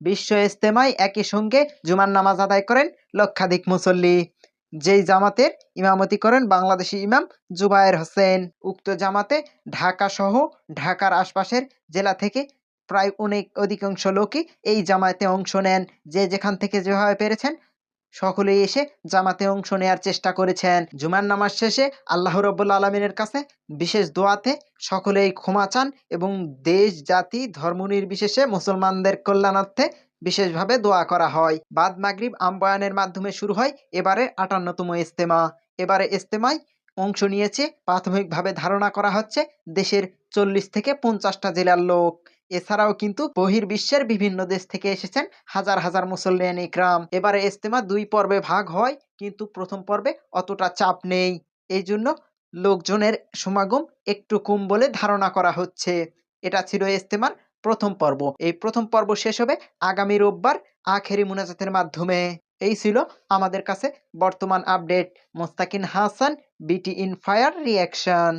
বিশ্ব ইজতেমায় একই সঙ্গে জুমার নামাজ আদায় করেন লক্ষাধিক মুসল্লি। যেই জামাতের ইমামতি করেন বাংলাদেশি ইমাম জুবায়ের হোসেন। উক্ত জামাতে ঢাকা সহ ঢাকার আশপাশের জেলা থেকে প্রায় অনেক অধিকাংশ লোকই এই জামায়াতে অংশ নেন। যে যেখান থেকে যেভাবে পেরেছেন সকলেই এসে জামাতে অংশ নেয়ার চেষ্টা করেছেন। জুমার নামাজ শেষে আল্লাহ রব্বুল আলমিনের কাছে বিশেষ দোয়াতে সকলেই ক্ষমা চান এবং দেশ, জাতি, ধর্ম নির্বিশেষে মুসলমানদের কল্যাণার্থে বিশেষভাবে দোয়া করা হয়। বাদ মাগরিব আম্বয়ানের মাধ্যমে শুরু হয় এবারে আটান্নতম ইস্তেমা এবারে ইস্তেমায় অংশ নিয়েছে, প্রাথমিকভাবে ধারণা করা হচ্ছে দেশের চল্লিশ থেকে পঞ্চাশটা জেলার লোক। এছাড়াও কিন্তু বহির্বিশ্বের বিভিন্ন দেশ থেকে এসেছেন হাজার হাজার মুসল্লিয়ান ইকরাম। এবারে ইস্তেমা দুই পর্বে ভাগ হয়, কিন্তু প্রথম পর্বে অতটা চাপ নেই। এই জন্য লোকজনের সমাগম একটু কম বলে ধারণা করা হচ্ছে। এটা ছিল ইস্তেমার প্রথম পর্ব। এই প্রথম পর্ব শেষ হবে আগামী রোববার আখেরি মুনাজাতের মাধ্যমে। এই ছিল আমাদের কাছে বর্তমান আপডেট। মোস্তাকিন হাসান, বিটি ইন ফায়ার রিয়াকশন।